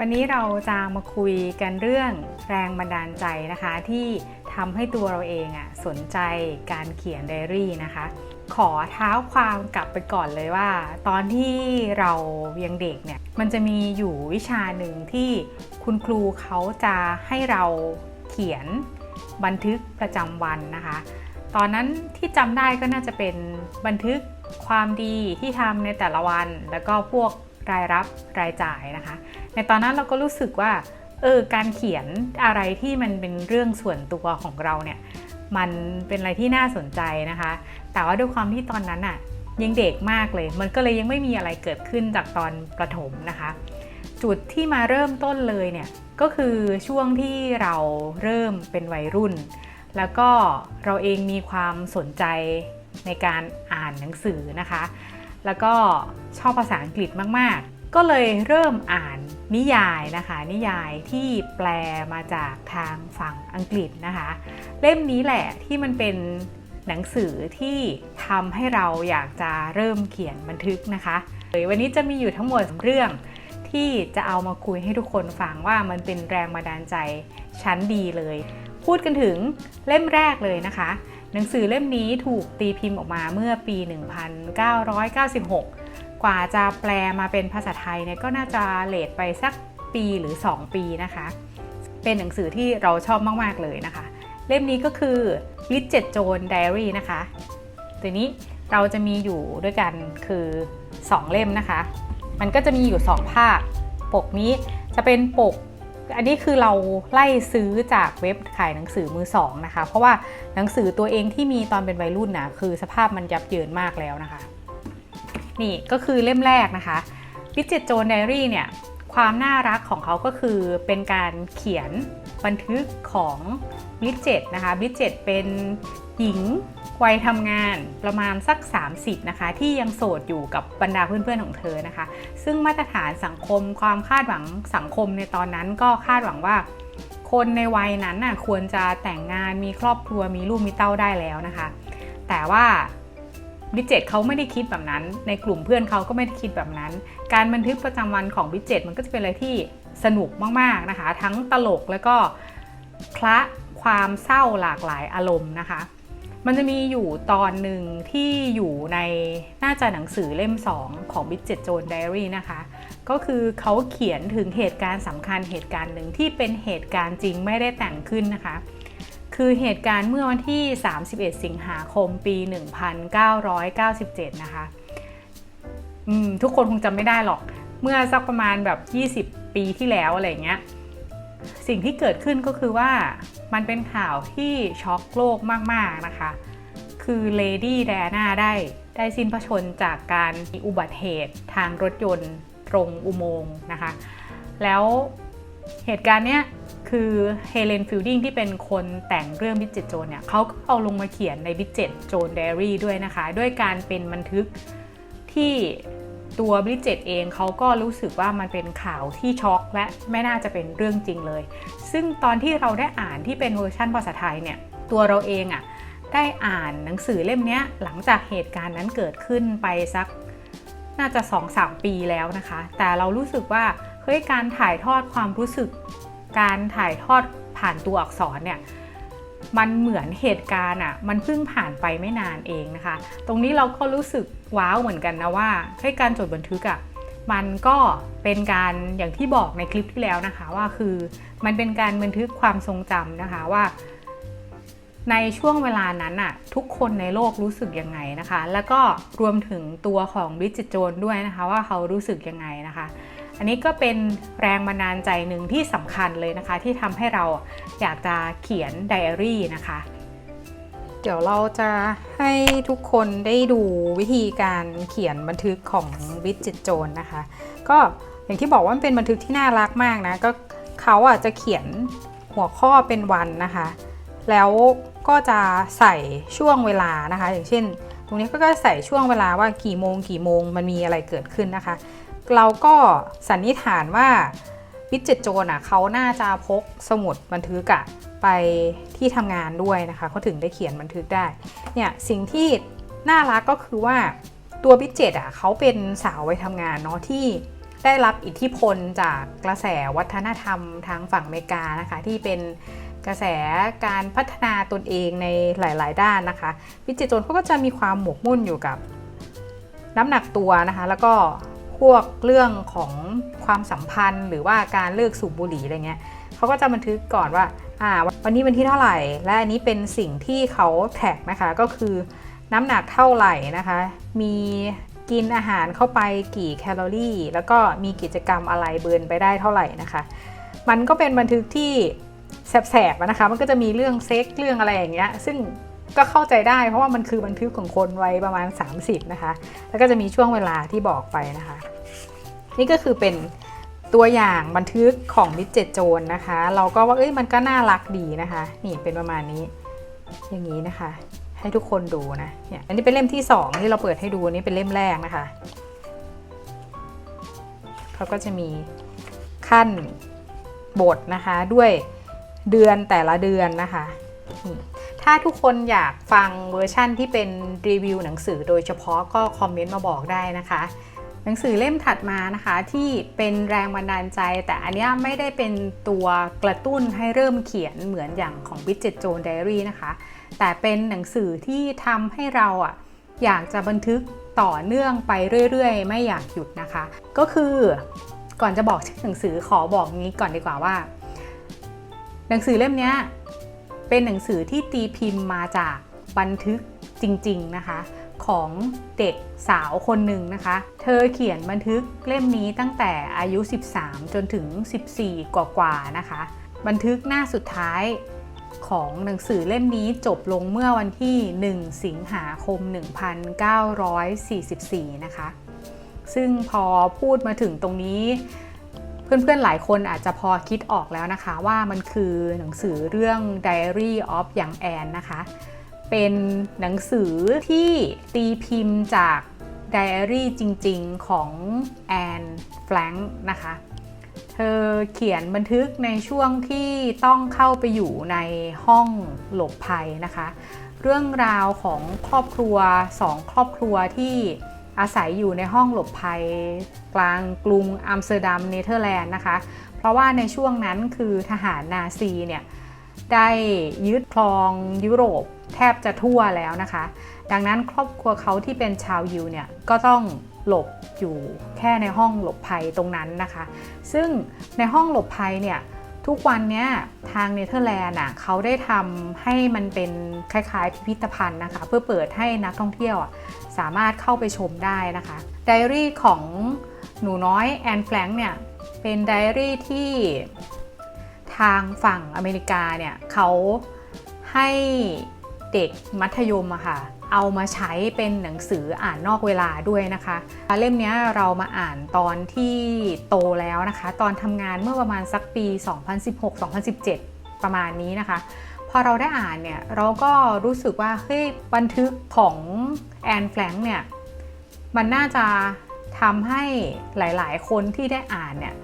วันนี้เราจะมาคุยกันเรื่องแรงบันดาลใจนะคะ ที่ทำให้ตัวเราเองอะ่ะสนใจการเขียนไดอารี่นะคะ ขอเท้าความกลับไปก่อนเลยว่า ตอนที่เรายังเด็กเนี่ยมันจะมีอยู่วิชาหนึ่งที่คุณครูเขาจะให้เราเขียนบันทึกประจำวันนะคะ ตอนนั้นที่จำได้ก็น่าจะเป็นบันทึกความดีที่ทำในแต่ละวัน แล้วก็พวกรายรับรายจ่ายนะคะ ในตอนนั้นเราก็รู้สึกว่าเออการเขียนอะไรที่มันเป็นเรื่องส่วนตัวของเราเนี่ยมันเป็นอะไรที่น่าสนใจนะคะ แต่ว่าด้วยความที่ตอนนั้นอะยังเด็กมากเลย มันก็เลยยังไม่มีอะไรเกิดขึ้นจากตอนประถมนะคะ จุดที่มาเริ่มต้นเลยเนี่ยก็คือช่วงที่เราเริ่มเป็นวัยรุ่น แล้วก็เราเองมีความสนใจในการอ่านหนังสือนะคะ แล้วก็ชอบภาษาอังกฤษมากๆ ก็เลยเริ่มอ่านนิยายนะคะ นิยายที่แปลมาจากทางฝั่งอังกฤษนะคะ เล่มนี้แหละที่มันเป็นหนังสือที่ทำให้เราอยากจะเริ่มเขียนบันทึกนะคะวันนี้จะมีอยู่ทั้งหมดเรื่องที่จะเอามาคุยให้ทุกคนฟังว่ามันเป็นแรงบันดาลใจชั้นดีเลย พูดกันถึงเล่มแรกเลยนะคะ หนังสือเล่มนี้ถูกตีพิมพ์ออกมาเมื่อปี 1996 กว่าจะแปลมาเป็นภาษาไทยเนี่ยก็น่าจะเลทไปสักปีหรือ 2 ปีนะคะ เป็นหนังสือที่เราชอบมาก ๆ เลยนะคะ เล่มนี้ก็คือ Bridget Jones Diary นะคะ ตัวนี้เราจะมีอยู่ด้วยกันคือ 2 เล่มนะคะ มันก็จะมีอยู่ 2 ภาค ปกนี้จะเป็นปก อันนี้คือเราไล่ซื้อจากเว็บขายหนังสือมือสองนะคะ เพราะว่าหนังสือตัวเองที่มีตอนเป็นวัยรุ่นนะคือสภาพมันยับเยินมากแล้วนะคะ นี่ก็คือเล่มแรกนะคะวิจิตโจนไดรี่เนี่ยความน่ารักของเขาก็คือเป็นการเขียนบันทึกของบริเจตนะคะบริเจตเป็นหญิงวัยทำงานประมาณสัก 30นะคะที่ยังโสดอยู่กับบรรดาเพื่อนๆของเธอนะคะ ซึ่งมาตรฐานสังคมความคาดหวังสังคมในตอนนั้นก็คาดหวังว่า คนในวัยนั้นน่ะควรจะแต่งงานมีครอบครัวมีลูกมีเต้าได้แล้วนะคะ แต่ว่า บิเจตเขาไม่ได้คิดแบบนั้น ในกลุ่มเพื่อนเขาก็ไม่ได้คิดแบบนั้น การบันทึกประจำวันของบิเจตมันก็จะเป็นอะไรที่สนุกมากๆนะคะ ทั้งตลกแล้วก็คละความเศร้าหลากหลายอารมณ์นะคะ มันจะมีอยู่ตอนหนึ่งที่อยู่ในน่าจะหนังสือเล่ม 2 ของ Bridget Jones Diary นะคะ ก็คือเขาเขียนถึงเหตุการณ์สำคัญเหตุการณ์หนึ่งที่เป็นเหตุการณ์จริงไม่ได้แต่งขึ้นนะคะ คือเหตุการณ์เมื่อวันที่ 31 สิงหาคมปี 1997 นะคะอืมทุกคนคงจำไม่ได้หรอก เมื่อสักประมาณแบบ 20 ปีที่แล้วอะไรเงี้ย สิ่งที่เกิดขึ้นก็คือว่ามันเป็นข่าวที่ช็อกโลกมาก ๆ นะคะ คือเลดี้แดน่าได้ได้สิ้นพระชนจากการมีอุบัติเหตุทางรถยนต์ตรงอุโมงค์นะคะ แล้วเหตุการณ์เนี้ย คือเฮเลนฟิลดิงที่เป็นคนแต่งเรื่องบิจเจตโจนเนี่ยเขาก็เอาลงมาเขียนในบิจเจตโจนไดอารี่ด้วยนะคะ ด้วยการเป็นบันทึกที่ตัวบริเจตเองเขาก็รู้สึกว่ามันเป็นข่าวที่ช็อกและไม่น่าจะเป็นเรื่องจริงเลย ซึ่งตอนที่เราได้อ่านที่เป็นเวอร์ชันภาษาไทยเนี่ยตัวเราเองอะ่ะได้อ่านหนังสือเล่มนี้หลังจากเหตุการณ์นั้นเกิดขึ้นไปสักน่าจะ 2-3 ปีแล้วนะคะ แต่เรารู้สึกว่าเฮ้ยการถ่ายทอดความรู้สึก การถ่ายทอดผ่านตัวอักษรเนี่ยมันเหมือนเหตุการณ์อะ่ะมันเพิ่งผ่านไปไม่นานเองนะคะ ตรงนี้เราก็รู้สึกว้าวเหมือนกันนะว่าให้การจดบันทึกอะ่ะมันก็เป็นการอย่างที่บอกในคลิปที่แล้วนะคะว่าคือมันเป็นการบันทึกความทรงจำนะคะว่า ในช่วงเวลานั้นน่ะทุกคนในโลกรู้สึกยังไงนะคะ แล้วก็รวมถึงตัวของบิจิตโจนด้วยนะคะว่าเขารู้สึกยังไงนะคะ อันนี้ก็เป็นแรงบันดาลใจหนึ่งที่สำคัญเลยนะคะ ที่ทำให้เราอยากจะเขียนไดอารี่นะคะ เดี๋ยวเราจะให้ทุกคนได้ดูวิธีการเขียนบันทึกของวิจิตโจนนะคะ ก็อย่างที่บอกว่ามันเป็นบันทึกที่น่ารักมากนะก็เขาอะจะเขียนหัวข้อเป็นวันนะคะ แล้วก็จะใส่ช่วงเวลานะคะ อย่างเช่น ตรงนี้ก็ใส่ช่วงเวลาว่ากี่โมงกี่โมงมันมีอะไรเกิดขึ้นนะคะ เราก็สันนิษฐานว่าวิจิตโจนอะเขาน่าจะพกสมุดบันทึกอะไปที่ทำงานด้วยนะคะเขาถึงได้เขียนบันทึกได้เนี่ยสิ่งที่น่ารักก็คือว่าตัวบิจเจตอะเขาเป็นสาววัยทำงานเนาะที่ได้รับอิทธิพลจากกระแสวัฒนธรรมทางฝั่งอเมริกานะคะที่เป็นกระแสการพัฒนาตนเองในหลาย ๆ ด้านนะคะพิจิตโจนเขาก็จะมีความหมกมุ่นอยู่กับน้ำหนักตัวนะคะ แล้วก็ พวกเรื่องของความสัมพันธ์ หรือว่าการเลิกสูบบุหรี่อะไรเงี้ยเขาก็จะบันทึกก่อนว่าอ่าวันนี้เป็นที่เท่าไหร่ และอันนี้เป็นสิ่งที่เขาแท็กนะคะก็คือน้ำหนักเท่าไหร่นะคะ มีกินอาหารเข้าไปกี่แคลอรี่ แล้วก็มีกิจกรรมอะไรเบิร์นไปได้เท่าไหร่นะคะ มันก็เป็นบันทึกที่แสบๆนะคะ มันก็จะมีเรื่องเซ็กเรื่องอะไรอย่างเงี้ย ซึ่ง ก็เข้าใจได้เพราะว่ามันคือบันทึกของคนวัยประมาณ 30 นะคะ แล้วก็จะมีช่วงเวลาที่บอกไปนะคะ นี่ก็คือเป็นตัวอย่างบันทึกของมิจเจตโจนนะคะ เราก็ว่าเอ้ยมันก็น่ารักดีนะคะ นี่เป็นประมาณนี้ อย่างนี้นะคะ ให้ทุกคนดูนะเนี่ยอันนี้เป็นเล่มที่ 2 ที่เราเปิดให้ดูนี่เป็นเล่มแรกนะคะเขาก็จะมีขั้นบทนะคะด้วยเดือนแต่ละเดือนนะคะนี่ ถ้าทุกคนอยากฟังเวอร์ชั่นที่เป็นรีวิวหนังสือโดยเฉพาะก็คอมเมนต์มาบอกได้นะคะ หนังสือเล่มถัดมานะคะที่เป็นแรงบันดาลใจ แต่อันนี้ไม่ได้เป็นตัวกระตุ้นให้เริ่มเขียนเหมือนอย่างของ Bridget Jones Diary นะคะ แต่เป็นหนังสือที่ทำให้เราอะอยากจะบันทึกต่อเนื่องไปเรื่อยๆ ไม่อยากหยุดนะคะ ก็คือก่อนจะบอกชื่อหนังสือขอบอกงี้ก่อนดีกว่าว่า หนังสือเล่มนี้ เป็นหนังสือที่ตีพิมพ์มาจากบันทึกจริง ๆ นะคะ ของเด็กสาวคนหนึ่งนะคะ เธอเขียนบันทึกเล่มนี้ตั้งแต่อายุ 13 จนถึง 14 กว่าๆนะคะ บันทึกหน้าสุดท้ายของหนังสือเล่มนี้จบลงเมื่อวันที่ 1 สิงหาคม 1944 นะคะ ซึ่งพอพูดมาถึงตรงนี้ เพื่อนๆ หลายคนอาจจะพอคิดออกแล้วนะคะว่ามันคือหนังสือเรื่อง Diary of Young Anne นะคะ เป็นหนังสือที่ตีพิมพ์จากไดอารี่จริงๆของแอนแฟรงค์นะคะ เธอเขียนบันทึกในช่วงที่ต้องเข้าไปอยู่ในห้องหลบภัยนะคะ เรื่องราวของครอบครัวสองครอบครัวที่ อาศัยอยู่ในห้องหลบภัย กลางกรุงอัมสเตอร์ดัมเนเธอร์แลนด์นะคะ เพราะว่าในช่วงนั้นคือทหารนาซีเนี่ยได้ยึดครองยุโรปแทบจะทั่วแล้วนะคะ ดังนั้นครอบครัวเขาที่เป็นชาวยิวเนี่ยก็ต้องหลบอยู่แค่ในห้องหลบภัยตรงนั้นนะคะ ซึ่งในห้องหลบภัยเนี่ย ทุกวันเนี้ยทางเนเธอร์แลนด์อะเขาได้ทำให้มันเป็นคล้ายๆ พิพิธภัณฑ์นะคะ เพื่อเปิดให้นักท่องเที่ยวสามารถเข้าไปชมได้นะคะไดอารี่ของหนูน้อยแอนแฟรงค์เนี่ยเป็นไดอารี่ที่ทางฝั่งอเมริกาเนี่ยเขาให้เด็กมัธยมอะค่ะ เอามาใช้เป็นหนังสืออ่านนอกเวลาด้วยนะคะ เล่มนี้เรามาอ่านตอนที่โตแล้วนะคะ ตอนทำงานเมื่อประมาณสักปี 2016-2017 ประมาณนี้นะคะ พอเราได้อ่านเนี่ยเราก็รู้สึกว่าเฮ้ยบันทึกของแอนแฟรงค์เนี่ยมันน่าจะทำให้หลาย ๆ คนที่ได้อ่านเนี่ย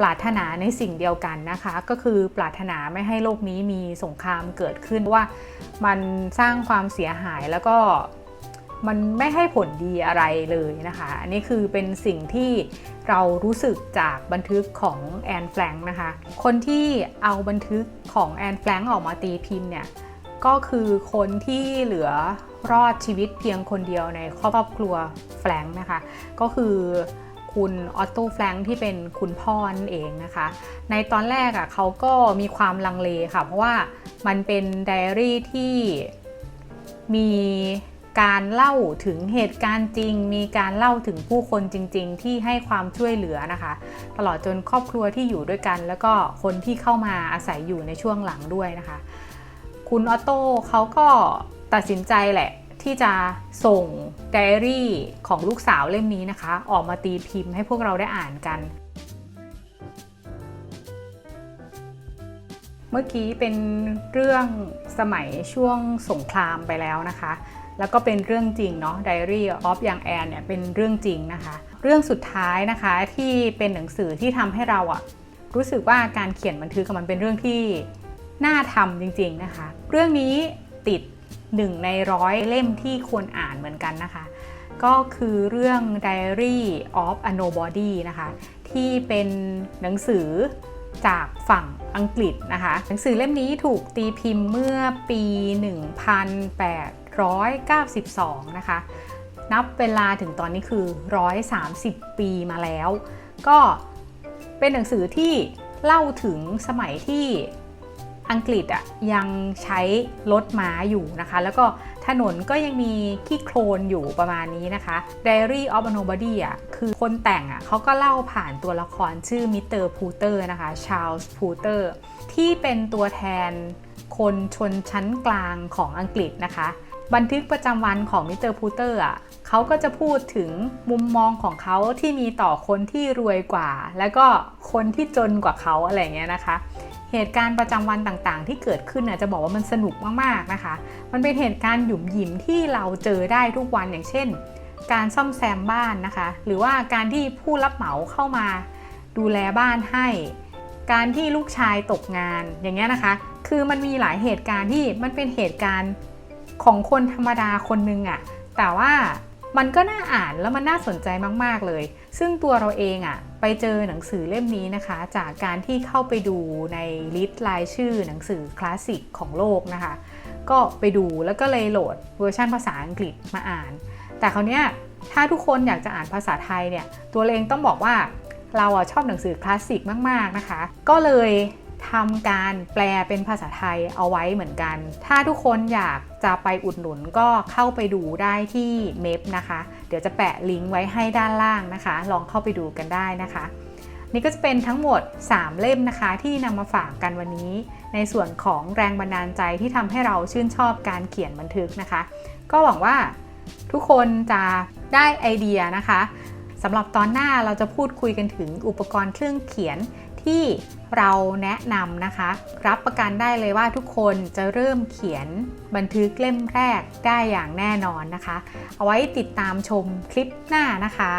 ปรารถนาในสิ่งเดียวกันนะคะ ก็คือปรารถนาไม่ให้โลกนี้มีสงครามเกิดขึ้นเพราะว่ามันสร้างความเสียหายแล้วก็มันไม่ให้ผลดีอะไรเลยนะคะ อันนี้คือเป็นสิ่งที่เรารู้สึกจากบันทึกของแอนแฟรงค์นะคะ คนที่เอาบันทึกของแอนแฟรงค์ออกมาตีพิมพ์เนี่ย ก็คือคนที่เหลือรอดชีวิตเพียงคนเดียวในครอบครัวแฟรงค์นะคะ ก็คือ คุณออตโตแฟรงค์ที่เป็นคุณพ่อนั่นเองนะคะ ในตอนแรกอะเขาก็มีความลังเลค่ะ เพราะว่ามันเป็นไดอารี่ที่มีการเล่าถึงเหตุการณ์จริง มีการเล่าถึงผู้คนจริง ๆ ที่ให้ความช่วยเหลือนะคะ ตลอดจนครอบครัวที่อยู่ด้วยกัน แล้วก็คนที่เข้ามาอาศัยอยู่ในช่วงหลังด้วยนะคะ คุณออโต้เขาก็ตัดสินใจแหละ ที่จะส่งไดอารี่ของลูกสาวเล่มนี้นะคะ ออกมาตีพิมพ์ให้พวกเราได้อ่านกัน เมื่อกี้เป็นเรื่องสมัยช่วงสงครามไปแล้วนะคะ แล้วก็เป็นเรื่องจริงเนาะ Diary of Young Anne เนี่ยเป็นเรื่องจริงนะคะ เรื่องสุดท้ายนะคะที่เป็นหนังสือที่ทำให้เราอะรู้สึกว่าการเขียนบันทึกมันเป็นเรื่องที่น่าทำจริง ๆนะคะ เรื่องนี้ติด หนึ่งในร้อยเล่มที่ควรอ่านเหมือนกันนะคะ ก็คือเรื่อง Diary of a Nobody นะคะทที่เป็นหนังสือจากฝั่งอังกฤษนะคะ หนังสือเล่มนี้ถูกตีพิมพ์เมื่อปี 1892 นะคะ นับเวลาถึงตอนนี้คือ 130 ปีมาแล้ว ก็เป็นหนังสือที่เล่าถึงสมัยที่ อังกฤษอะยังใช้รถม้าอยู่นะคะ แล้วก็ถนนก็ยังมีขี้โคลนอยู่ประมาณนี้นะคะ Diary of a Nobody อะคือคนแต่งอะเขาก็เล่าผ่านตัวละครชื่อมิสเตอร์พูเตอร์นะคะชา l ลส์พูเตอร์ที่เป็นตัวแทนคนชนชั้นกลางของอังกฤษนะคะ บันทึกประจำวันของมิสเตอร์พูเตอร์อะเขาก็จะพูดถึงมุมมองของเขาที่มีต่อคนที่รวยกว่า แล้วก็คนที่จนกว่าเขาอะไรเงี้ยนะคะ เหตุการณ์ประจำวันต่างๆ ที่เกิดขึ้นน่ะจะบอกว่ามันสนุกมากๆนะคะ มันเป็นเหตุการณ์หยุมหยิมที่เราเจอได้ทุกวันอย่างเช่น การซ่อมแซมบ้านนะคะ หรือว่าการที่ผู้รับเหมาเข้ามาดูแลบ้านให้ การที่ลูกชายตกงานอย่างเงี้ยนะคะ คือมันมีหลายเหตุการณ์ที่มันเป็นเหตุการณ์ของคนธรรมดาคนหนึงอะแต่ว่า มันก็น่าอ่านแล้วมันน่าสนใจมาก ๆ เลย ซึ่งตัวเราเองอะไปเจอหนังสือเล่มนี้นะคะ จากการที่เข้าไปดูในลิสต์รายชื่อหนังสือคลาสสิกของโลกนะคะ ก็ไปดูแล้วก็เลยโหลดเวอร์ชันภาษาอังกฤษมาอ่าน แต่คราวเนี้ยถ้าทุกคนอยากจะอ่านภาษาไทยเนี่ย ตัวเราเองต้องบอกว่าเราอะชอบหนังสือคลาสสิกมาก ๆ นะคะ ก็เลย ทำการแปลเป็นภาษาไทยเอาไว้เหมือนกัน ถ้าทุกคนอยากจะไปอุดหนุนก็เข้าไปดูได้ที่เมพนะคะ เดี๋ยวจะแปะลิงก์ไว้ให้ด้านล่างนะคะ ลองเข้าไปดูกันได้นะคะ นี่ก็จะเป็นทั้งหมด 3 เล่มนะคะ ที่นำมาฝากกันวันนี้ ในส่วนของแรงบันดาลใจที่ทำให้เราชื่นชอบการเขียนบันทึกนะคะ ก็หวังว่าทุกคนจะได้ไอเดียนะคะสำหรับตอนหน้าเราจะพูดคุยกันถึงอุปกรณ์เครื่องเขียน ที่เราแนะนำนะคะ รับประกันได้เลยว่าทุกคนจะเริ่มเขียนบันทึกเล่มแรกได้อย่างแน่นอนนะคะ เอาไว้ติดตามชมคลิปหน้านะคะ